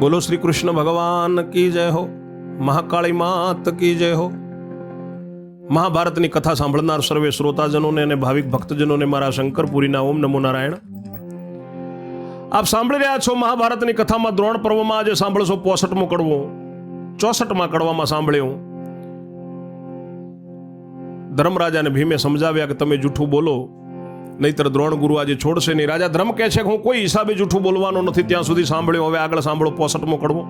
બોલો શ્રી કૃષ્ણ ભગવાન કી જય હો? મહાકાળી માત કી જય હો? મહાભારતની કથા સાંભળનાર સર્વે શ્રોતાજનોને અને ભાવિક ભક્તજનોને મારા શંકરપુરીના ઓમ નમો નારાયણ. આપ સાંભળી રહ્યા છો મહાભારતની કથામાં દ્રોણ પર્વમાં આજે સાંભળશો પોસઠમો કડવો. ચોસઠમાં કડવામાં સાંભળ્યું. ધર્મરાજાને ભીમે સમજાવ્યા કે તમે જૂઠું બોલો. નહીતર દ્રોણ ગુરુ આજે છોડશે નહીં. રાજા ધર્મ કહે છે કે હું કોઈ હિસાબે જૂઠું બોલવાનો નથી. ત્યાં સુધી સાંભળ્યું. હવે આગળ સાંભળો. પોસઠમો કડવો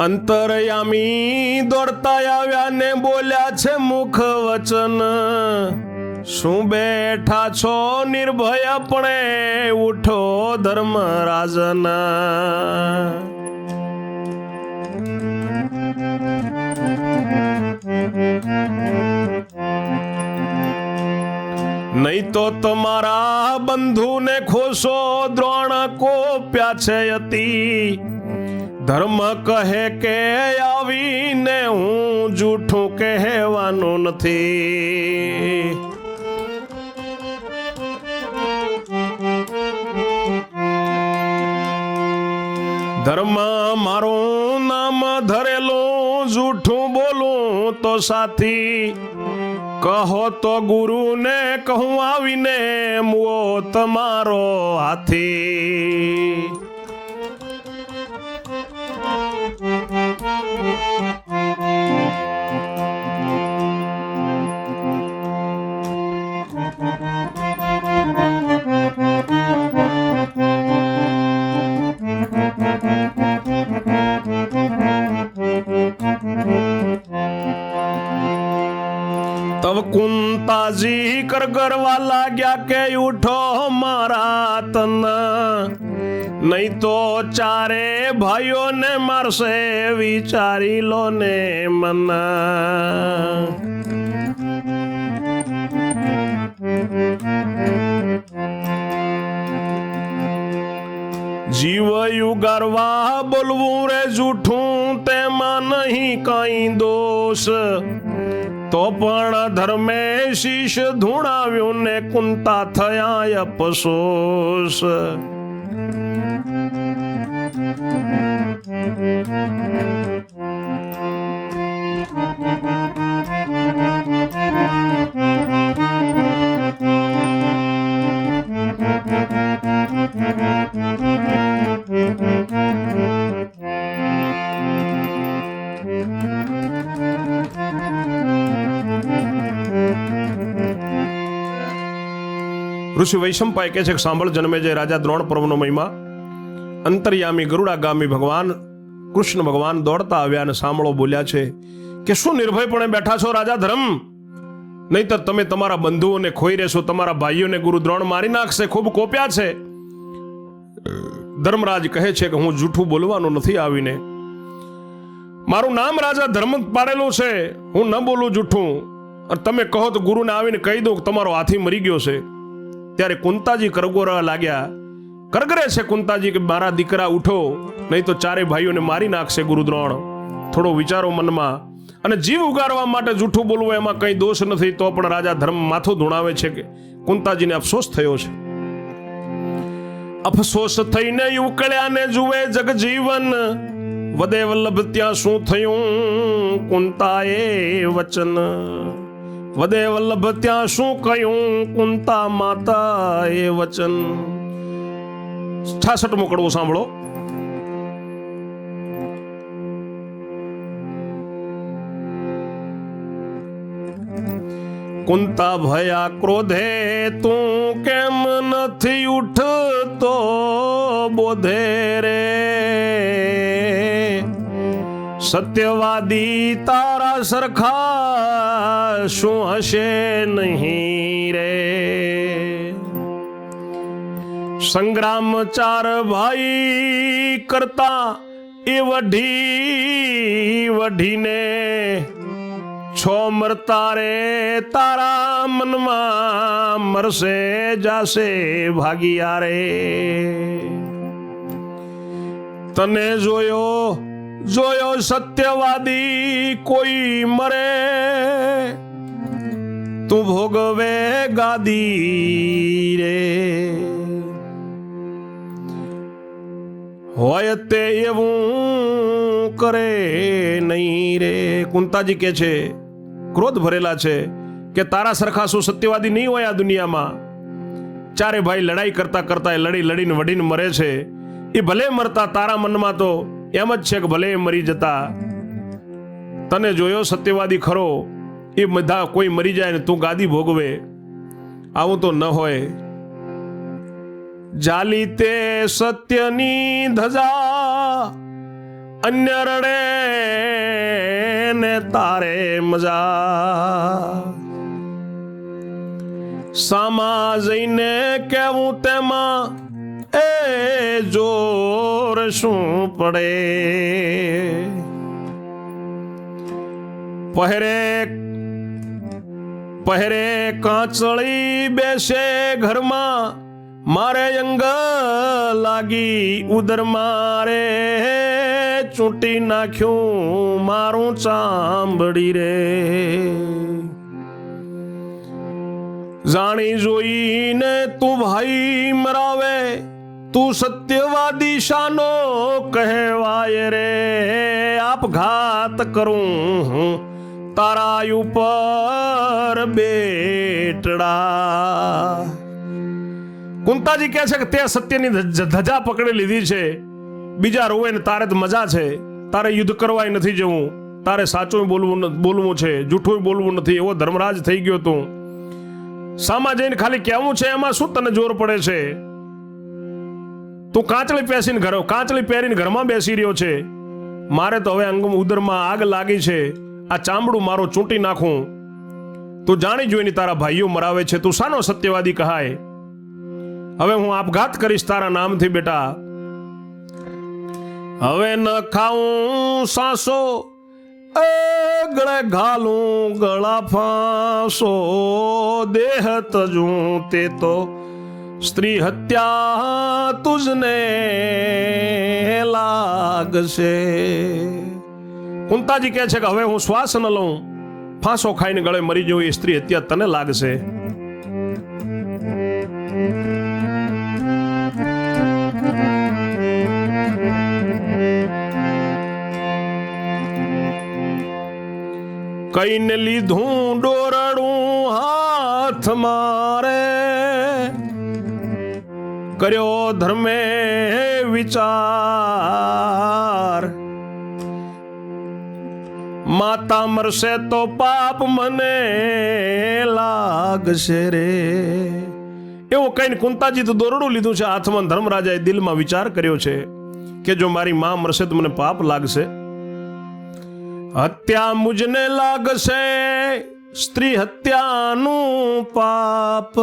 અંતરયામી દોડતા આવ્યા ને બોલ્યા છે મુખ વચન શું બેઠા છો નિર્ભયપણે ઉઠો ધર્મરાજના. નહીં તો તમારા બંધુને ખોશો દ્રોણ કોપ્યા છે અતિ. ધર્મ કહે કે આવીને હું જૂઠું કહેવાનું નથી. ધર્મ મારું નામ ધરેલું, જૂઠું બોલું તો સાથી. કહો તો ગુરુને કહું આવીને મુઓ તમારો હાથી. તબ કુંતાજી કર કરવા લાગ્યા કે ઉઠો મારા તન. નહીં તો ચારે ભાઈઓને મારશે, વિચારી લો ને મના. જીવ યુગારવા બોલવું રે જૂઠું તેમાં નહીં કઈ દોષ. તો પણ ધર્મે શીશ ધૂણાવ્યું ને કુંતા થયા અપસોસ ઋષિ વૈશંપાય કહે છે કે સાંભળ, જન્મે જે રાજા દ્રોણ પર્વનો મહિમા, અંતર્યામી ગરુડાગામી ભગવાન, કૃષ્ણ ભગવાન દોડતા આવ્યા અને સાંભળો બોલ્યા છે કે શું નિર્ભયપણે બેઠા છો રાજા ધર્મ? નહીતર તમે તમારા બંધુઓને ખોઈ રહેશો, તમારા ભાઈઓને ગુરુ દ્રોણ મારી નાખશે, ખૂબ કોપ્યા છે. ધર્મરાજ કહે છે કે હું જૂઠું બોલવાનું નથી આવીને. મારું નામ રાજા ધર્મ પાડેલું છે, હું ન બોલું જૂઠું. તમે કહો તો ગુરુને આવીને કહી દો તમારો હાથી મરી ગયો છે. ત્યારે કુંતાજી કરગોરવા લાગ્યા, કરગરે છે કુંતાજી કે મારા દીકરા ઉઠો, નહીં તો ચારે ભાઈઓને મારી નાખશે ગુરુદ્રોણ. થોડો વિચારો મનમાં, અને જીવ ઉગારવા માટે જૂઠું બોલવું એમાં કંઈ દોષ નથી, તો પણ રાજા ધર્મ માથું ધૂણાવે છે કે કુંતાજીને અફસોસ થયો છે. અફસોસ થઈને ઉકળ્યા ને જુએ જગજીવન વદે વલ્લભ ત્યાં શું થયું, કુંતાએ વચન. વદે વલ્લભ, ત્યાં શું કહ્યું કુંતા માતા એ વચન. છાસઠ મોકળવો સાંભળો. કુંતા ભયા ક્રોધે તું કેમ નથી ઉઠતો બોધે રે? સત્યવાદી તારા સરખા શું હશે નહીં રે. સંગ્રામ ચાર ભાઈ કરતા એ વઢી વઢીને છો મરતા રે તારા મનમાં મરશે જાશે ભાગિયા રે. તને જોયો જોયો સત્યવાદી કોઈ મરે, તું ભોગવે ગાદી રે. હોય તે એવું કરે નહીં રે. કુંતાજી કે છે, ક્રોધ ભરેલા છે કે તારા સરખા શું સત્યવાદી નહીં હોય આ દુનિયામાં? ચારે ભાઈ લડાઈ કરતા કરતા એ લડી લડીને વડીને મરે છે. એ ભલે મરતા તારા મનમાં તો એમ જ છે કે ભલે મરી જતા, તને જોયો સત્યવાદી ખરો, એ બધા કોઈ મરી જાય ને તું ગાદી ભોગવે, આવું તો ન હોય. જાલી તે સત્યની ધજા, અન્ય રડે ને તારે મજા. સામા જઈને કેવું તેમાં એ જોર શું પડે? પહેરે પહેરે કાંચળી બેસે ઘરમાં, મારે અંગ લાગી ઉદર મારે. ચૂંટી નાખ્યું મારું ચાંબડી રે. જાણી જોઈને તું ભાઈ મરાવે તું સત્યવાદી શાનો કહેવાય રે. આપઘાત કરું હું તારા ઉપર બેટડા. કુંતાજી કહે છે કે તે સત્યની ધજા પકડી લીધી છે. બીજા રોવે ને તારે જ મજા છે. તારે યુદ્ધ કરવાય નથી જવું. તારે સાચું બોલવું બોલવું છે. જૂઠું બોલવું નથી. એવો ધર્મરાજ થઈ ગયો તું. સામા જઈને ખાલી કહેવું છે, એમાં શું તને જોર પડે છે? તું કાચળી પેસીને ઘર કાચળી પહેરીને ઘરમાં બેસી રહ્યો છે. મારે તો હવે અંગ ઉદરમાં આગ લાગી છે. આ ચામડું મારો ચૂંટી નાખું. તું જાણી જોઈને તારા ભાઈઓ મરાવે છે, તું સાનો સત્યવાદી કહાય? હવે હું આપઘાત કરીશ તારા નામથી બેટા. હવે ન ખાઉં સાસો ગળે ઘાલું ગળા ફાંસો, દેહ તજું તે તો સ્ત્રી હત્યા તુજને લાગશે. કુંતાજી કહે છે કે હવે હું શ્વાસ ન લઉં. ફાંસો ખાઈને ગળે મરી જવું એ સ્ત્રી હત્યા તને લાગશે. કઈને લીધું ડોરડું કર્યો ધર્મે વિચાર. માતા મરશે તો પાપ મને લાગશે રે. એવું કહીને કુંતાજી તો દોરડું લીધું છે. હાથમાં ધર્મરાજાએ દિલમાં વિચાર કર્યો છે કે જો મારી માં મરશે તો મને પાપ લાગશે. હત્યા મુજને લાગશે, સ્ત્રી હત્યાનું પાપ.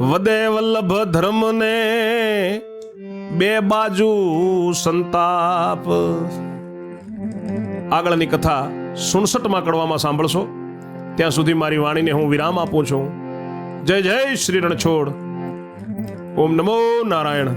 વદે વલ્લભ ધર્મને બે બાજુ સંતાપ. આગળની કથા સુણસઠમાં કડવામાં સાંભળશો. ત્યાં સુધી મારી વાણીને હું વિરામ આપું છું. જય જય શ્રી રણછોડ ઓમ નમો નારાયણ.